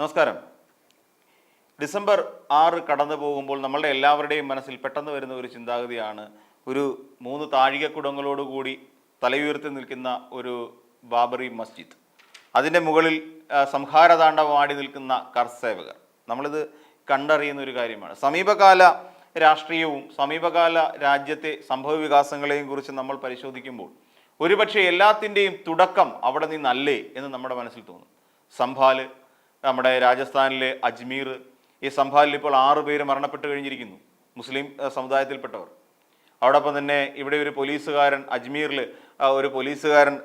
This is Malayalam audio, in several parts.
നമസ്കാരം. ഡിസംബർ ആറ് കടന്നു പോകുമ്പോൾ നമ്മളുടെ എല്ലാവരുടെയും മനസ്സിൽ പെട്ടെന്ന് വരുന്ന ഒരു ചിന്താഗതിയാണ് ഒരു മൂന്ന് താഴികക്കുടങ്ങളോടുകൂടി തലയുയർത്തി നിൽക്കുന്ന ഒരു ബാബറി മസ്ജിദ്. അതിന്റെ മുകളിൽ സംഹാരതാണ്ഡവം ആടി നിൽക്കുന്ന കർസേവകർ. നമ്മളിത് കണ്ടറിയുന്ന ഒരു കാര്യമാണ്. സമീപകാല രാഷ്ട്രീയവും സമീപകാല രാജ്യത്തെ സംഭവ വികാസങ്ങളെയും കുറിച്ച് നമ്മൾ പരിശോധിക്കുമ്പോൾ ഒരുപക്ഷെ എല്ലാത്തിന്റെയും തുടക്കം അവിടെ നിന്നല്ലേ എന്ന് നമ്മുടെ മനസ്സിൽ തോന്നും. സംഭാൽ നമ്മുടെ രാജസ്ഥാനിലെ അജ്മീർ ഈ സംഭാലിൽ ഇപ്പോൾ ആറ് പേര് മരണപ്പെട്ട് കഴിഞ്ഞിരിക്കുന്നു മുസ്ലിം സമുദായത്തിൽപ്പെട്ടവർ. അതോടൊപ്പം തന്നെ ഇവിടെ ഒരു പോലീസുകാരൻ അജ്മീറിൽ ഒരു പോലീസുകാരൻ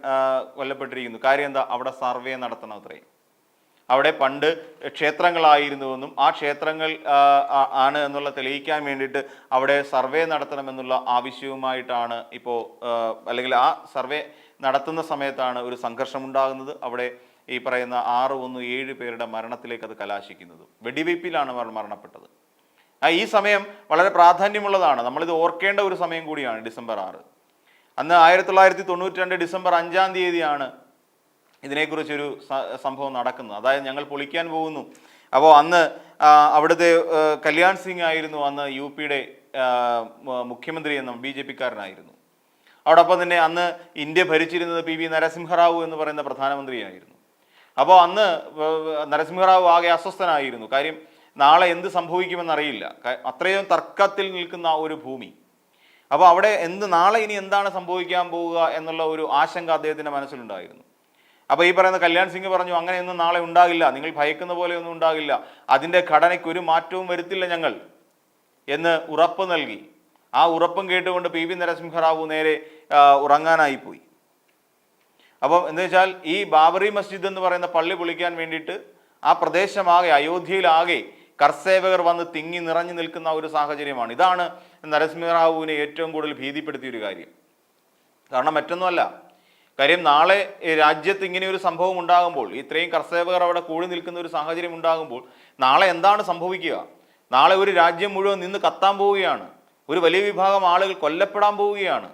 കൊല്ലപ്പെട്ടിരിക്കുന്നു. കാര്യം എന്താ? അവിടെ സർവേ നടത്തണം അത്രയും അവിടെ പണ്ട് ക്ഷേത്രങ്ങളായിരുന്നുവെന്നും ആ ക്ഷേത്രങ്ങൾ ആണ് എന്നുള്ള തെളിയിക്കാൻ വേണ്ടിയിട്ട് അവിടെ സർവേ നടത്തണമെന്നുള്ള ആവശ്യവുമായിട്ടാണ് ഇപ്പോൾ അല്ലെങ്കിൽ ആ സർവേ നടത്തുന്ന സമയത്താണ് ഒരു സംഘർഷമുണ്ടാകുന്നത്. അവിടെ ഈ പറയുന്ന ആറ് ഒന്ന് ഏഴ് പേരുടെ മരണത്തിലേക്ക് അത് കലാശിക്കുന്നത്. വെടിവയ്പ്പിലാണ് അവർ മരണപ്പെട്ടത്. ഈ സമയം വളരെ പ്രാധാന്യമുള്ളതാണ്. നമ്മളിത് ഓർക്കേണ്ട ഒരു സമയം കൂടിയാണ് ഡിസംബർ ആറ്. അന്ന് ആയിരത്തി തൊള്ളായിരത്തി തൊണ്ണൂറ്റി രണ്ട് ഡിസംബർ അഞ്ചാം തീയതിയാണ് ഇതിനെക്കുറിച്ചൊരു സംഭവം നടക്കുന്നത്. അതായത് ഞങ്ങൾ പൊളിക്കാൻ പോകുന്നു. അപ്പോൾ അന്ന് അവിടുത്തെ കല്യാൺ സിംഗ് ആയിരുന്നു അന്ന് യു പിയുടെ മുഖ്യമന്ത്രി എന്ന ബി ജെ പിക്കാരനായിരുന്നു. അതോടൊപ്പം തന്നെ അന്ന് ഇന്ത്യ ഭരിച്ചിരുന്നത് പി വി നരസിംഹറാവു എന്ന് പറയുന്ന പ്രധാനമന്ത്രിയായിരുന്നു. അപ്പോൾ അന്ന് നരസിംഹറാവു ആകെ അസ്വസ്ഥനായിരുന്നു. കാര്യം നാളെ എന്ത് സംഭവിക്കുമെന്നറിയില്ല അത്രയും തർക്കത്തിൽ നിൽക്കുന്ന ഒരു ഭൂമി. അപ്പോൾ അവിടെ എന്ത് നാളെ ഇനി എന്താണ് സംഭവിക്കാൻ പോവുക എന്നുള്ള ഒരു ആശങ്ക അദ്ദേഹത്തിന്റെ മനസ്സിലുണ്ടായിരുന്നു. അപ്പോൾ ഈ പറയുന്ന കല്യാൺ സിംഗ് പറഞ്ഞു അങ്ങനെയൊന്നും നാളെ ഉണ്ടാകില്ല. നിങ്ങൾ ഭയക്കുന്ന പോലെ ഒന്നും ഉണ്ടാകില്ല. അതിന്റെ ഘടനയ്ക്ക് ഒരു മാറ്റവും വരുത്തില്ല ഞങ്ങൾ. എന്ന് ഉറപ്പ് നൽകി. ആ ഉറപ്പും കേട്ടുകൊണ്ട് പി വി നരസിംഹറാവു നേരെ ഉറങ്ങാനായി പോയി അപ്പം എന്താ വെച്ചാൽ ഈ ബാബറി മസ്ജിദ് എന്ന് പറയുന്ന പള്ളി പൊളിക്കാൻ വേണ്ടിയിട്ട് ആ പ്രദേശമാകെ അയോധ്യയിലാകെ കർസേവകർ വന്ന് തിങ്ങി നിറഞ്ഞു നിൽക്കുന്ന ഒരു സാഹചര്യമാണ്. ഇതാണ് നരസിംഹറാവുവിനെ ഏറ്റവും കൂടുതൽ ഭീതിപ്പെടുത്തിയ ഒരു കാര്യം. കാരണം മറ്റൊന്നുമല്ല കാര്യം നാളെ രാജ്യത്ത് ഇങ്ങനെ ഒരു സംഭവം ഉണ്ടാകുമ്പോൾ ഇത്രയും കർഷകർ അവിടെ കൂടി നിൽക്കുന്ന ഒരു സാഹചര്യം ഉണ്ടാകുമ്പോൾ നാളെ എന്താണ് സംഭവിക്കുക? നാളെ ഒരു രാജ്യം മുഴുവൻ നിന്ന് കത്താൻ പോവുകയാണ്. ഒരു വലിയ വിഭാഗം ആളുകൾ കൊല്ലപ്പെടാൻ പോവുകയാണ്.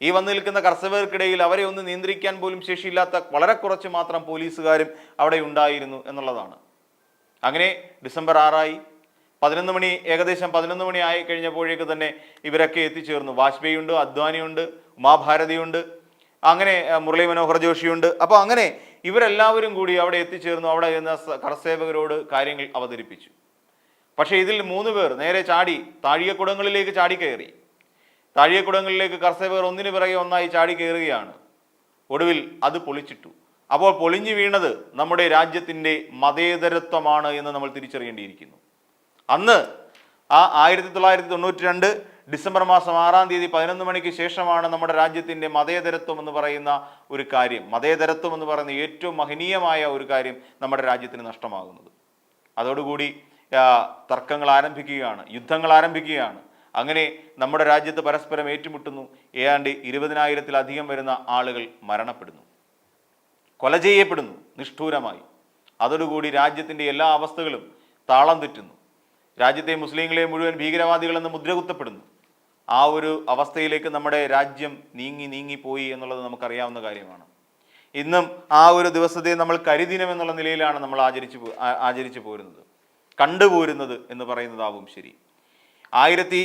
ഈ വന്നു നിൽക്കുന്ന കർഷകർക്കിടയിൽ അവരെ ഒന്ന് നിയന്ത്രിക്കാൻ പോലും ശേഷിയില്ലാത്ത വളരെ കുറച്ച് മാത്രം പോലീസുകാരും അവിടെ ഉണ്ടായിരുന്നു എന്നുള്ളതാണ്. അങ്ങനെ ഡിസംബർ ആറായി. പതിനൊന്ന് മണി ഏകദേശം പതിനൊന്ന് മണി ആയി കഴിഞ്ഞപ്പോഴേക്ക് തന്നെ ഇവരൊക്കെ എത്തിച്ചേർന്നു. വാജ്പേയി ഉണ്ട് അദ്വാനിയുണ്ട് ഉമാഭാരതിയുണ്ട് അങ്ങനെ മുരളി മനോഹർ ജോഷിയുണ്ട്. അപ്പോൾ അങ്ങനെ ഇവരെല്ലാവരും കൂടി അവിടെ എത്തിച്ചേർന്നു. അവിടെ ഇരുന്ന കർസേവകരോട് കാര്യങ്ങൾ അവതരിപ്പിച്ചു. പക്ഷേ ഇതിൽ മൂന്ന് പേർ നേരെ ചാടി താഴികക്കുടങ്ങളിലേക്ക് ചാടി കയറി താഴികക്കുടങ്ങളിലേക്ക് കർഷകർ ഒന്നിനു പിറകെ ഒന്നായി ചാടി കയറുകയാണ്. ഒടുവിൽ അത് പൊളിച്ചിട്ടു. അപ്പോൾ പൊളിഞ്ഞു വീണത് നമ്മുടെ രാജ്യത്തിന്റെ മതേതരത്വമാണ് എന്ന് നമ്മൾ തിരിച്ചറിയേണ്ടിയിരിക്കുന്നു. അന്ന് ആ ആയിരത്തി തൊള്ളായിരത്തി തൊണ്ണൂറ്റി രണ്ട് ഡിസംബർ മാസം ആറാം തീയതി പതിനൊന്ന് മണിക്ക് ശേഷമാണ് നമ്മുടെ രാജ്യത്തിന്റെ മതേതരത്വം എന്ന് പറയുന്ന ഒരു കാര്യം. മതേതരത്വം എന്ന് പറയുന്ന ഏറ്റവും മഹനീയമായ ഒരു കാര്യം നമ്മുടെ രാജ്യത്തിന് നഷ്ടമാകുന്നത്. അതോടുകൂടി തർക്കങ്ങൾ ആരംഭിക്കുകയാണ് യുദ്ധങ്ങൾ ആരംഭിക്കുകയാണ്. അങ്ങനെ നമ്മുടെ രാജ്യത്ത് പരസ്പരം ഏറ്റുമുട്ടുന്നു. ഏതാണ്ട് ഇരുപതിനായിരത്തിലധികം വരുന്ന ആളുകൾ മരണപ്പെടുന്നു. കൊല ചെയ്യപ്പെടുന്നു നിഷ്ഠൂരമായി. അതോടുകൂടി രാജ്യത്തിന്റെ എല്ലാ അവസ്ഥകളും താളം തെറ്റുന്നു. രാജ്യത്തെ മുസ്ലിങ്ങളെ മുഴുവൻ ഭീകരവാദികളെന്ന് മുദ്രകുത്തപ്പെടുന്നു. ആ ഒരു അവസ്ഥയിലേക്ക് നമ്മുടെ രാജ്യം നീങ്ങി നീങ്ങിപ്പോയി എന്നുള്ളത് നമുക്കറിയാവുന്ന കാര്യമാണ്. ഇന്നും ആ ഒരു ദിവസത്തെ നമ്മൾ കരിദിനം എന്നുള്ള നിലയിലാണ് നമ്മൾ ആചരിച്ചു ആചരിച്ചു പോരുന്നത്. കണ്ടുപോരുന്നത് എന്ന് പറയുന്നതാവും ശരി. ആയിരത്തി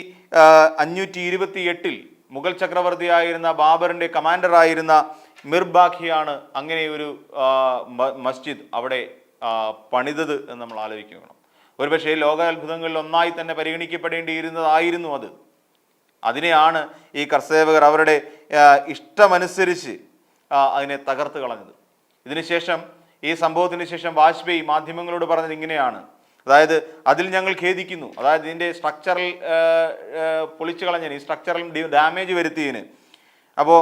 അഞ്ഞൂറ്റി ഇരുപത്തി എട്ടിൽ മുഗൾ ചക്രവർത്തിയായിരുന്ന ബാബറിന്റെ കമാൻഡറായിരുന്ന മിർബാഖിയാണ് അങ്ങനെ ഒരു മസ്ജിദ് അവിടെ പണിതത് എന്ന് നമ്മൾ ആലോചിക്കണം. ഒരുപക്ഷെ ലോക അത്ഭുതങ്ങളിൽ ഒന്നായി തന്നെ പരിഗണിക്കപ്പെടേണ്ടിയിരുന്നതായിരുന്നു അത്. അതിനെയാണ് ഈ കർസേവകർ അവരുടെ ഇഷ്ടമനുസരിച്ച് അതിനെ തകർത്ത് കളഞ്ഞത്. ഇതിനുശേഷം ഈ സംഭവത്തിന് ശേഷം വാജ്പേയി മാധ്യമങ്ങളോട് പറഞ്ഞത് ഇങ്ങനെയാണ്. അതായത് അതിൽ ഞങ്ങൾ ഖേദിക്കുന്നു. അതായത് ഇതിന്റെ സ്ട്രക്ചറൽ പൊളിച്ചു കളഞ്ഞതിന് ഈ സ്ട്രക്ചറൽ ഡാമേജ് വരുത്തിയതിന്. അപ്പോൾ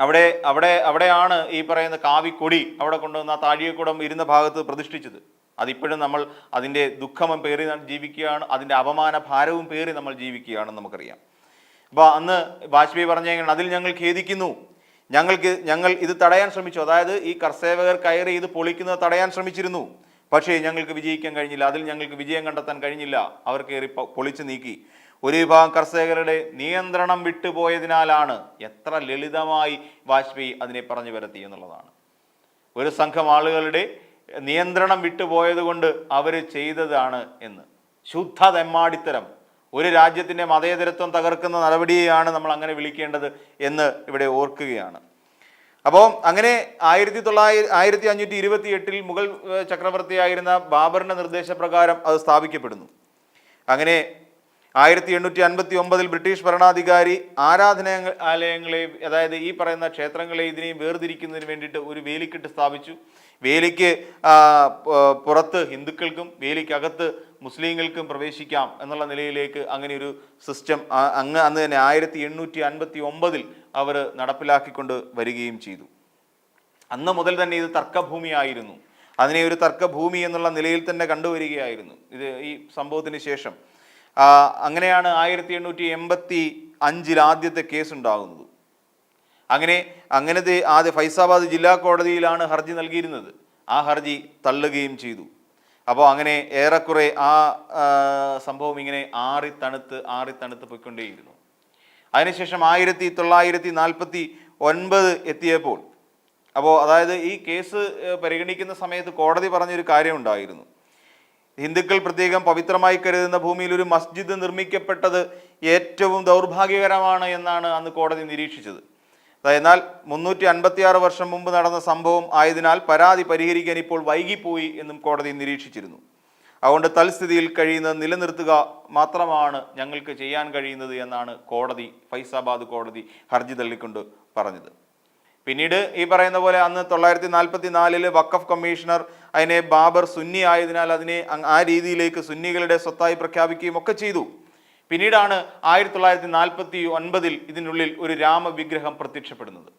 അവിടെ അവിടെ അവിടെയാണ് ഈ പറയുന്ന കാവിക്കൊടി അവിടെ കൊണ്ടുവന്ന താഴികക്കുടം ഇരുന്ന ഭാഗത്ത് പ്രതിഷ്ഠിച്ചത്. അതിപ്പോഴും നമ്മൾ അതിന്റെ ദുഃഖം പേറി ജീവിക്കുകയാണ്. അതിന്റെ അപമാന ഭാരവും പേറി നമ്മൾ ജീവിക്കുകയാണെന്ന് നമുക്കറിയാം. അപ്പോൾ അന്ന് വാജ്പേയി പറഞ്ഞെങ്കിൽ അതിൽ ഞങ്ങൾ ഖേദിക്കുന്നു. ഞങ്ങൾക്ക് ഞങ്ങൾ ഇത് തടയാൻ ശ്രമിച്ചു. അതായത് ഈ കർസേവകർ കയറി ഇത് പൊളിക്കുന്നത് തടയാൻ ശ്രമിച്ചിരുന്നു. പക്ഷേ ഞങ്ങൾക്ക് വിജയിക്കാൻ കഴിഞ്ഞില്ല. അതിൽ ഞങ്ങൾക്ക് വിജയം കണ്ടെത്താൻ കഴിഞ്ഞില്ല. അവർ കയറി പൊളിച്ച് നീക്കി. ഒരു വിഭാഗം കർഷകരുടെ നിയന്ത്രണം വിട്ടുപോയതിനാലാണ് എത്ര ലളിതമായി വാജ്പേയി അതിനെ പറഞ്ഞു വരത്തി എന്നുള്ളതാണ്. ഒരു സംഘം ആളുകളുടെ നിയന്ത്രണം വിട്ടുപോയതുകൊണ്ട് അവർ ചെയ്തതാണ് എന്ന്. ശുദ്ധ തെമ്മാടിത്തരം. ഒരു രാജ്യത്തിന്റെ മതേതരത്വം തകർക്കുന്ന നടപടിയെയാണ് നമ്മൾ അങ്ങനെ വിളിക്കേണ്ടത് എന്ന് ഇവിടെ ഓർക്കുകയാണ്. അപ്പോൾ അങ്ങനെ ആയിരത്തി തൊള്ളായിരത്തി ആയിരത്തി അഞ്ഞൂറ്റി ഇരുപത്തി എട്ടിൽ മുഗൾ ചക്രവർത്തിയായിരുന്ന ബാബറിന്റെ നിർദ്ദേശപ്രകാരം അത് സ്ഥാപിക്കപ്പെടുന്നു. അങ്ങനെ ആയിരത്തി എണ്ണൂറ്റി അൻപത്തി ഒമ്പതിൽ ബ്രിട്ടീഷ് ഭരണാധികാരി ആരാധനാലയങ്ങളെ അതായത് ഈ പറയുന്ന ക്ഷേത്രങ്ങളെ ഇതിനെയും വേർതിരിക്കുന്നതിന് വേണ്ടിയിട്ട് ഒരു വേലിക്കെട്ട് സ്ഥാപിച്ചു. വേലിക്ക് പുറത്ത് ഹിന്ദുക്കൾക്കും വേലിക്കകത്ത് മുസ്ലിങ്ങൾക്കും പ്രവേശിക്കാം എന്നുള്ള നിലയിലേക്ക് അങ്ങനെ ഒരു സിസ്റ്റം അങ്ങ് അന്ന് തന്നെ ആയിരത്തി എണ്ണൂറ്റി അൻപത്തി ഒമ്പതിൽ അവർ നടപ്പിലാക്കിക്കൊണ്ട് വരികയും ചെയ്തു. അന്ന് മുതൽ തന്നെ ഇത് തർക്കഭൂമിയായിരുന്നു. അതിനെ ഒരു തർക്കഭൂമി എന്നുള്ള നിലയിൽ തന്നെ കണ്ടുവരികയായിരുന്നു. ഇത് ഈ സംഭവത്തിന് ശേഷം. അങ്ങനെയാണ് ആയിരത്തി എണ്ണൂറ്റി എൺപത്തി അഞ്ചിൽ ആദ്യത്തെ കേസ് ഉണ്ടാകുന്നത്. അങ്ങനെ അങ്ങനത്തെ ആദ്യ ഫൈസാബാദ് ജില്ലാ കോടതിയിലാണ് ഹർജി നൽകിയിരുന്നത്. ആ ഹർജി തള്ളുകയും ചെയ്തു. അപ്പോൾ അങ്ങനെ ഏറെക്കുറെ ആ സംഭവം ഇങ്ങനെ ആറി തണുത്ത് ആറി തണുത്ത് പോയിക്കൊണ്ടേയിരുന്നു. അതിനുശേഷം ആയിരത്തി തൊള്ളായിരത്തി നാൽപ്പത്തി ഒൻപത് എത്തിയപ്പോൾ അപ്പോൾ അതായത് ഈ കേസ് പരിഗണിക്കുന്ന സമയത്ത് കോടതി പറഞ്ഞൊരു കാര്യമുണ്ടായിരുന്നു ഹിന്ദുക്കൾ പ്രത്യേകം പവിത്രമായി കരുതുന്ന ഭൂമിയിൽ ഒരു മസ്ജിദ് നിർമ്മിക്കപ്പെട്ടത് ഏറ്റവും ദൗർഭാഗ്യകരമാണ് എന്നാണ് അന്ന് കോടതി നിരീക്ഷിച്ചത്. എന്നാൽ മുന്നൂറ്റി അൻപത്തിയാറ് വർഷം മുമ്പ് നടന്ന സംഭവം ആയതിനാൽ പരാതി പരിഹരിക്കാൻ ഇപ്പോൾ വൈകിപ്പോയി എന്നും കോടതി നിരീക്ഷിച്ചിരുന്നു. അതുകൊണ്ട് തൽസ്ഥിതിയിൽ കഴിയുന്നത് നിലനിർത്തുക മാത്രമാണ് ഞങ്ങൾക്ക് ചെയ്യാൻ കഴിയുന്നത് എന്നാണ് കോടതി ഫൈസാബാദ് കോടതി ഹർജി തള്ളിക്കൊണ്ട് പറഞ്ഞത്. പിന്നീട് ഈ പറയുന്ന പോലെ അന്ന് തൊള്ളായിരത്തി നാൽപ്പത്തി നാലിൽ വഖഫ് കമ്മീഷണർ അതിനെ ബാബർ സുന്നി ആയതിനാൽ അതിനെ ആ രീതിയിലേക്ക് സുന്നികളുടെ സ്വത്തായി പ്രഖ്യാപിക്കുകയും ഒക്കെ ചെയ്തു. പിന്നീടാണ് ആയിരത്തി തൊള്ളായിരത്തി നാൽപ്പത്തി ഒൻപതിൽ ഇതിനുള്ളിൽ ഒരു രാമവിഗ്രഹം പ്രത്യക്ഷപ്പെടുന്നത്.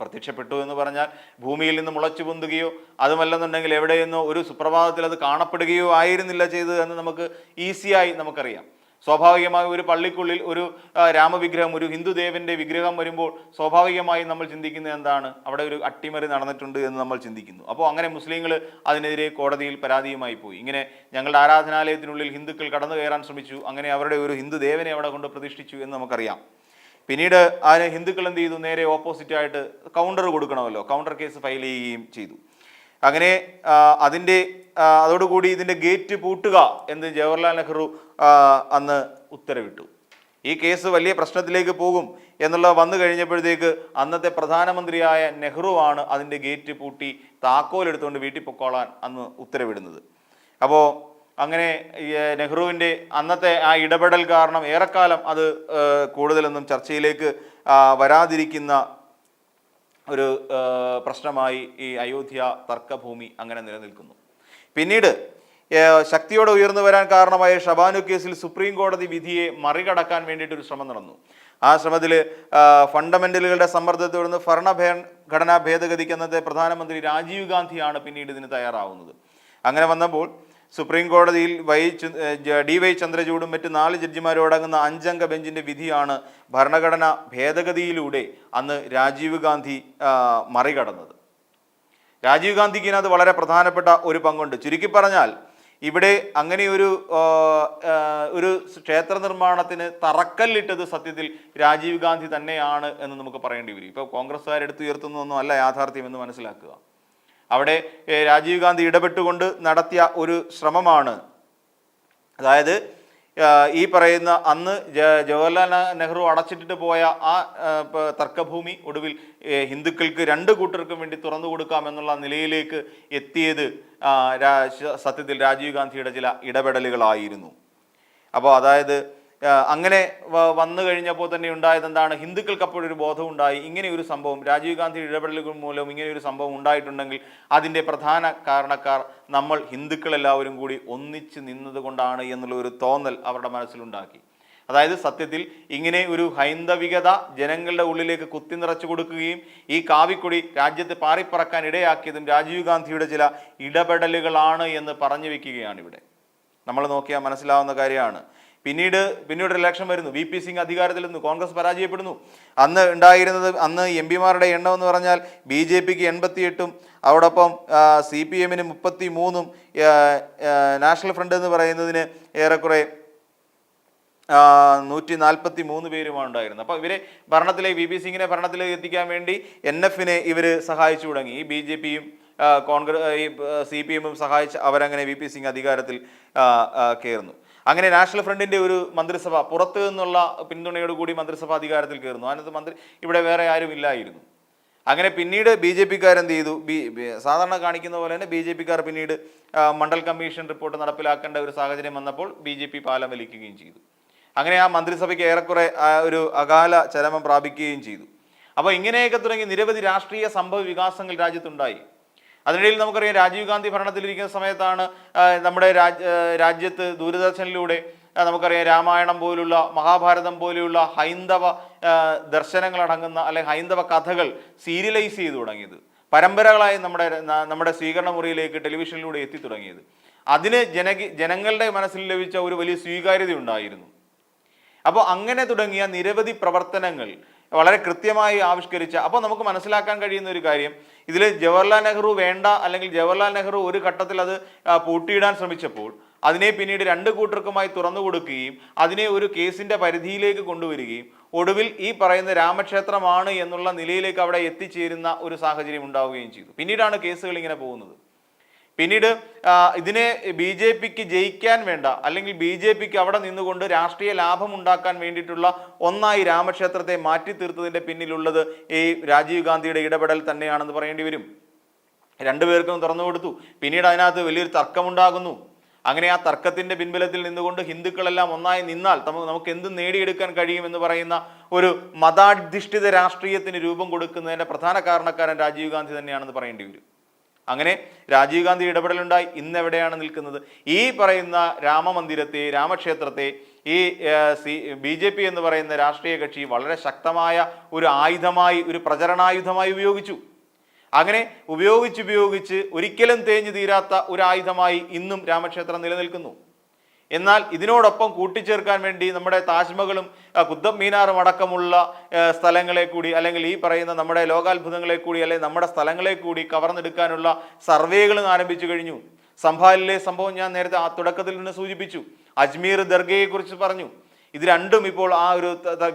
പ്രത്യക്ഷപ്പെട്ടു എന്ന് പറഞ്ഞാൽ ഭൂമിയിൽ നിന്ന് മുളച്ചു പൊന്തുകയോ അതുമല്ലെന്നുണ്ടെങ്കിൽ എവിടെയെന്നോ ഒരു സുപ്രഭാതത്തിൽ അത് കാണപ്പെടുകയോ ആയിരുന്നില്ല ചെയ്തത് എന്ന് നമുക്ക് ഈസിയായി നമുക്കറിയാം. സ്വാഭാവികമായി ഒരു പള്ളിക്കുള്ളിൽ ഒരു രാമവിഗ്രഹം ഒരു ഹിന്ദു ദേവന്റെ വിഗ്രഹം വരുമ്പോൾ സ്വാഭാവികമായി നമ്മൾ ചിന്തിക്കുന്നത് എന്താണ്? അവിടെ ഒരു അട്ടിമറി നടന്നിട്ടുണ്ട് എന്ന് നമ്മൾ ചിന്തിക്കുന്നു. അപ്പോൾ അങ്ങനെ മുസ്ലിങ്ങൾ അതിനെതിരെ കോടതിയിൽ പരാതിയുമായി പോയി. ഇങ്ങനെ ഞങ്ങളുടെ ആരാധനാലയത്തിനുള്ളിൽ ഹിന്ദുക്കൾ കടന്നു കയറാൻ ശ്രമിച്ചു. അങ്ങനെ അവരുടെ ഒരു ഹിന്ദു ദേവനെ അവിടെ കൊണ്ട് പ്രതിഷ്ഠിച്ചു എന്ന് നമുക്കറിയാം. പിന്നീട് ആ ഹിന്ദുക്കൾ എന്ത് ചെയ്തു? നേരെ ഓപ്പോസിറ്റായിട്ട് കൗണ്ടർ കൊടുക്കണമല്ലോ. കൗണ്ടർ കേസ് ഫയൽ ചെയ്യുകയും ചെയ്തു. അങ്ങനെ അതിന്റെ അതോടുകൂടി ഇതിന്റെ ഗേറ്റ് പൂട്ടുക എന്ന് ജവഹർലാൽ നെഹ്റു അന്ന് ഉത്തരവിട്ടു. ഈ കേസ് വലിയ പ്രശ്നത്തിലേക്ക് പോകും എന്നുള്ളത് വന്നു കഴിഞ്ഞപ്പോഴത്തേക്ക് അന്നത്തെ പ്രധാനമന്ത്രിയായ നെഹ്റുവാണ് അതിന്റെ ഗേറ്റ് പൂട്ടി താക്കോലെടുത്തുകൊണ്ട് വീട്ടിൽ പൊക്കോളാൻ അന്ന് ഉത്തരവിടുന്നത്. അപ്പോൾ അങ്ങനെ നെഹ്റുവിന്റെ അന്നത്തെ ആ ഇടപെടൽ കാരണം ഏറെക്കാലം അത് കൂടുതലൊന്നും ചർച്ചയിലേക്ക് വരാതിരിക്കുന്ന ഒരു പ്രശ്നമായി ഈ അയോധ്യ തർക്കഭൂമി അങ്ങനെ നിലനിൽക്കുന്നു. പിന്നീട് ശക്തിയോടെ ഉയർന്നു വരാൻ കാരണമായ ഷബാനു കേസിൽ സുപ്രീം കോടതി വിധിയെ മറികടക്കാൻ വേണ്ടിയിട്ട് ഒരു ശ്രമം നടന്നു. ആ ശ്രമത്തിൽ ഫണ്ടമെന്റലുകളുടെ സമ്മർദ്ദത്തെ തുടർന്ന് ഘടനാ ഭേദഗതിക്ക് അന്നത്തെ പ്രധാനമന്ത്രി രാജീവ് ഗാന്ധിയാണ് പിന്നീട് ഇതിന് തയ്യാറാവുന്നത്. അങ്ങനെ വന്നപ്പോൾ സുപ്രീം കോടതിയിൽ വൈ ഡി വൈ ചന്ദ്രചൂഡും മറ്റ് നാല് ജഡ്ജിമാരോടങ്ങുന്ന അഞ്ചംഗ ബെഞ്ചിന്റെ വിധിയാണ് ഭരണഘടന ഭേദഗതിയിലൂടെ അന്ന് രാജീവ് ഗാന്ധി മറികടന്നത്. രാജീവ് ഗാന്ധിക്ക് ഇതിനകത്ത് വളരെ പ്രധാനപ്പെട്ട ഒരു പങ്കുണ്ട്. ചുരുക്കി പറഞ്ഞാൽ ഇവിടെ അങ്ങനെ ഒരു ആ, ആ, ഒരു ക്ഷേത്ര നിർമ്മാണത്തിന് തറക്കല്ലിട്ടത് സത്യത്തിൽ രാജീവ് ഗാന്ധി തന്നെയാണ് എന്ന് നമുക്ക് പറയേണ്ടി വരും. ഇപ്പോൾ കോൺഗ്രസ്സുകാരെടുത്തുയർത്തുന്നതൊന്നും അല്ല യാഥാർത്ഥ്യം എന്ന് മനസ്സിലാക്കുക. അവിടെ രാജീവ് ഗാന്ധി ഇടപെട്ടുകൊണ്ട് നടത്തിയ ഒരു ശ്രമമാണ്. അതായത് ഈ പറയുന്ന അന്ന് ജവഹർലാൽ നെഹ്റു അടച്ചിട്ടിട്ട് പോയ ആ തർക്കഭൂമി ഒടുവിൽ ഹിന്ദുക്കൾക്ക് രണ്ട് കൂട്ടർക്കും വേണ്ടി തുറന്നു കൊടുക്കാം എന്നുള്ള നിലയിലേക്ക് എത്തിയത് സത്യത്തിൽ രാജീവ് ഗാന്ധിയുടെ ചില ഇടപെടലുകളായിരുന്നു. അപ്പോൾ അതായത് അങ്ങനെ വന്നു കഴിഞ്ഞപ്പോൾ തന്നെ ഉണ്ടായത് എന്താണ്? ഹിന്ദുക്കൾക്ക് അപ്പോഴൊരു ബോധം ഉണ്ടായി ഇങ്ങനെ ഒരു സംഭവം രാജീവ് ഗാന്ധി ഇടപെടലുകൾ മൂലം ഇങ്ങനെ ഒരു സംഭവം ഉണ്ടായിട്ടുണ്ടെങ്കിൽ അതിന്റെ പ്രധാന കാരണക്കാർ നമ്മൾ ഹിന്ദുക്കളെല്ലാവരും കൂടി ഒന്നിച്ച് നിന്നതുകൊണ്ടാണ് എന്നുള്ള ഒരു തോന്നൽ അവരുടെ മനസ്സിലുണ്ടാക്കി. അതായത് സത്യത്തിൽ ഇങ്ങനെ ഒരു ഹൈന്ദവികത ജനങ്ങളുടെ ഉള്ളിലേക്ക് കുത്തി നിറച്ചു കൊടുക്കുകയും ഈ കാവിക്കൊടി രാജ്യത്ത് പാറിപ്പറക്കാൻ ഇടയാക്കിയതും രാജീവ് ഗാന്ധിയുടെ ചില ഇടപെടലുകളാണ് എന്ന് പറഞ്ഞു വെക്കുകയാണ് ഇവിടെ. നമ്മൾ നോക്കിയാൽ മനസ്സിലാവുന്ന കാര്യമാണ്. പിന്നീട് പിന്നീട് ഇലക്ഷൻ വരുന്നു. വി പി സിംഗ് അധികാരത്തിൽ നിന്ന്. കോൺഗ്രസ് പരാജയപ്പെടുന്നു. അന്ന് ഉണ്ടായിരുന്നത് അന്ന് എം പിമാരുടെ എണ്ണം എന്ന് പറഞ്ഞാൽ ബി ജെ പിക്ക് എൺപത്തിയെട്ടും അതോടൊപ്പം സി പി എമ്മിന് മുപ്പത്തി മൂന്നും നാഷണൽ ഫ്രണ്ട് എന്ന് പറയുന്നതിന് ഏറെക്കുറെ നൂറ്റി നാൽപ്പത്തി മൂന്ന് പേരുമാണ് ഉണ്ടായിരുന്നത്. അപ്പോൾ ഇവരെ ഭരണത്തിലെ വി പി സിംഗിനെ ഭരണത്തിലേക്ക് എത്തിക്കാൻ വേണ്ടി എൻ എഫിനെ ഇവർ സഹായിച്ചു തുടങ്ങി. ഈ ബി ജെ പിയും കോൺഗ്രസ് സി പി എമ്മും സഹായിച്ച് അവരങ്ങനെ വി പി സിംഗ് അധികാരത്തിൽ കയറുന്നു. അങ്ങനെ നാഷണൽ ഫ്രണ്ടിന്റെ ഒരു മന്ത്രിസഭ പുറത്തു നിന്നുള്ള പിന്തുണയോടുകൂടി മന്ത്രിസഭ അധികാരത്തിൽ കയറുന്നു. അതിനകത്ത് മന്ത്രി ഇവിടെ വേറെ ആരും ഇല്ലായിരുന്നു. അങ്ങനെ പിന്നീട് ബി ജെ പിക്കാരെന്ത് ചെയ്തു? ബി സാധാരണ കാണിക്കുന്ന പോലെ തന്നെ ബി ജെ പിക്കാർ പിന്നീട് മണ്ഡൽ കമ്മീഷൻ റിപ്പോർട്ട് നടപ്പിലാക്കേണ്ട ഒരു സാഹചര്യം വന്നപ്പോൾ ബി ജെ പി പാലം വലിക്കുകയും ചെയ്തു. അങ്ങനെ ആ മന്ത്രിസഭയ്ക്ക് ഏറെക്കുറെ ഒരു അകാല ചരമം പ്രാപിക്കുകയും ചെയ്തു. അപ്പോൾ ഇങ്ങനെയൊക്കെ തുടങ്ങി നിരവധി രാഷ്ട്രീയ സംഭവ വികാസങ്ങൾ രാജ്യത്തുണ്ടായി. അതിനിടയിൽ നമുക്കറിയാം രാജീവ് ഗാന്ധി ഭരണത്തിലിരിക്കുന്ന സമയത്താണ് നമ്മുടെ രാജ് രാജ്യത്ത് ദൂരദർശനിലൂടെ നമുക്കറിയാം രാമായണം പോലുള്ള മഹാഭാരതം പോലെയുള്ള ഹൈന്ദവ ദർശനങ്ങളടങ്ങുന്ന അല്ലെങ്കിൽ ഹൈന്ദവ കഥകൾ സീരിയലൈസ് ചെയ്തു തുടങ്ങിയത്. പരമ്പരകളായി നമ്മുടെ നമ്മുടെ സ്വീകരണ മുറിയിലേക്ക് ടെലിവിഷനിലൂടെ എത്തി തുടങ്ങിയത്. അതിന് ജനകി ജനങ്ങളുടെ മനസ്സിൽ ലഭിച്ച ഒരു വലിയ സ്വീകാര്യത ഉണ്ടായിരുന്നു അപ്പോൾ അങ്ങനെ തുടങ്ങിയ നിരവധി പ്രവർത്തനങ്ങൾ വളരെ കൃത്യമായി ആവിഷ്കരിച്ച അപ്പോൾ നമുക്ക് മനസ്സിലാക്കാൻ കഴിയുന്ന ഒരു കാര്യം ഇതിൽ ജവഹർലാൽ നെഹ്റു വേണ്ട അല്ലെങ്കിൽ ജവഹർലാൽ നെഹ്റു ഒരു ഘട്ടത്തിൽ അത് പൂട്ടിയിടാൻ ശ്രമിച്ചപ്പോൾ അതിനെ പിന്നീട് രണ്ട് കൂട്ടർക്കുമായി തുറന്നു കൊടുക്കുകയും അതിനെ ഒരു കേസിന്റെ പരിധിയിലേക്ക് കൊണ്ടുവരികയും ഒടുവിൽ ഈ പറയുന്ന രാമക്ഷേത്രമാണ് എന്നുള്ള നിലയിലേക്ക് അവിടെ എത്തിച്ചേരുന്ന ഒരു സാഹചര്യം ഉണ്ടാവുകയും ചെയ്തു. പിന്നീടാണ് കേസുകൾ ഇങ്ങനെ പോകുന്നത്. പിന്നീട് ഇതിനെ ബി ജെ പിക്ക് ജയിക്കാൻ വേണ്ട അല്ലെങ്കിൽ ബി ജെ പിക്ക് അവിടെ നിന്നുകൊണ്ട് രാഷ്ട്രീയ ലാഭം ഉണ്ടാക്കാൻ വേണ്ടിയിട്ടുള്ള ഒന്നായി രാമക്ഷേത്രത്തെ മാറ്റി തീർത്തതിന്റെ പിന്നിലുള്ളത് ഈ രാജീവ് ഗാന്ധിയുടെ ഇടപെടൽ തന്നെയാണെന്ന് പറയേണ്ടി വരും. രണ്ടുപേർക്കും തുറന്നു കൊടുത്തു. പിന്നീട് അതിനകത്ത് വലിയൊരു തർക്കമുണ്ടാകുന്നു. അങ്ങനെ ആ തർക്കത്തിന്റെ പിൻബലത്തിൽ നിന്നുകൊണ്ട് ഹിന്ദുക്കളെല്ലാം ഒന്നായി നിന്നാൽ നമുക്ക് നമുക്ക് എന്ത് നേടിയെടുക്കാൻ കഴിയുമെന്ന് പറയുന്ന ഒരു മതാധിഷ്ഠിത രാഷ്ട്രീയത്തിന് രൂപം കൊടുക്കുന്നതിന്റെ പ്രധാന കാരണക്കാരൻ രാജീവ് ഗാന്ധി തന്നെയാണെന്ന് പറയേണ്ടി വരും. അങ്ങനെ രാജീവ് ഗാന്ധി ഇടപെടലുണ്ടായി. ഇന്ന് എവിടെയാണ് നിൽക്കുന്നത്? ഈ പറയുന്ന രാമമന്ദിരത്തെ രാമക്ഷേത്രത്തെ ഈ സി ബി ജെ പി എന്ന് പറയുന്ന രാഷ്ട്രീയ കക്ഷി വളരെ ശക്തമായ ഒരു ആയുധമായി ഒരു പ്രചരണായുധമായി ഉപയോഗിച്ചു. അങ്ങനെ ഉപയോഗിച്ചുപയോഗിച്ച് ഒരിക്കലും തേഞ്ഞു തീരാത്ത ഒരു ആയുധമായി ഇന്നും രാമക്ഷേത്രം നിലനിൽക്കുന്നു. എന്നാൽ ഇതിനോടൊപ്പം കൂട്ടിച്ചേർക്കാൻ വേണ്ടി നമ്മുടെ താജ്മഹലും കുത്തബ് മീനാറും അടക്കമുള്ള സ്ഥലങ്ങളെ കൂടി അല്ലെങ്കിൽ ഈ പറയുന്ന നമ്മുടെ ലോകാത്ഭുതങ്ങളെ കൂടി അല്ലെങ്കിൽ നമ്മുടെ സ്ഥലങ്ങളെ കൂടി കവർന്നെടുക്കാനുള്ള സർവേകളും ആരംഭിച്ചു കഴിഞ്ഞു. സംഭാലിലെ സംഭവം ഞാൻ നേരത്തെ ആ തുടക്കത്തിൽ നിന്ന് സൂചിപ്പിച്ചു. അജ്മീർ ദർഗയെക്കുറിച്ച് പറഞ്ഞു. ഇത് രണ്ടും ഇപ്പോൾ ആ ഒരു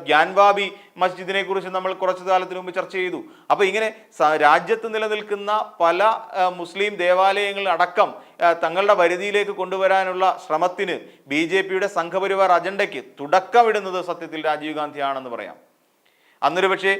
ഗ്യാൻവാബി മസ്ജിദിനെ കുറിച്ച് നമ്മൾ കുറച്ചു കാലത്തിന് മുമ്പ് ചർച്ച ചെയ്തു. അപ്പൊ ഇങ്ങനെ രാജ്യത്ത് നിലനിൽക്കുന്ന പല മുസ്ലിം ദേവാലയങ്ങൾ അടക്കം തങ്ങളുടെ പരിധിയിലേക്ക് കൊണ്ടുവരാനുള്ള ശ്രമത്തിന് ബി ജെ പിയുടെ സംഘപരിവാർ അജണ്ടയ്ക്ക് തുടക്കമിടുന്നത് സത്യത്തിൽ രാജീവ് ഗാന്ധിയാണെന്ന് പറയാം. അന്നൊരു പക്ഷേ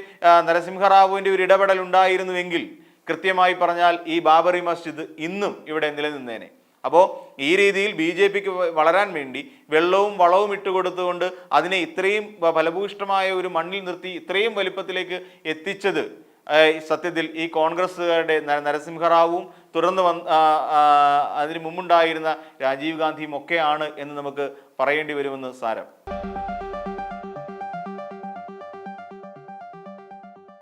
നരസിംഹറാവുവിന്റെ ഒരു ഇടപെടൽ ഉണ്ടായിരുന്നുവെങ്കിൽ കൃത്യമായി പറഞ്ഞാൽ ഈ ബാബറി മസ്ജിദ് ഇന്നും ഇവിടെ നിലനിന്നേനെ. അപ്പോൾ ഈ രീതിയിൽ ബി ജെ പിക്ക് വളരാൻ വേണ്ടി വെള്ളവും വളവും ഇട്ട് കൊടുത്തുകൊണ്ട് അതിനെ ഇത്രയും ഫലഭൂഷ്ടമായ ഒരു മണ്ണിൽ നിർത്തി ഇത്രയും വലിപ്പത്തിലേക്ക് എത്തിച്ചത് സത്യത്തിൽ ഈ കോൺഗ്രസ്സുകാരുടെ നരസിംഹറാവും തുടർന്ന് വന്ന് അതിന് മുമ്പുണ്ടായിരുന്ന രാജീവ് ഗാന്ധിയും ഒക്കെയാണ് എന്ന് നമുക്ക് പറയേണ്ടി വരുമെന്ന് സാരം.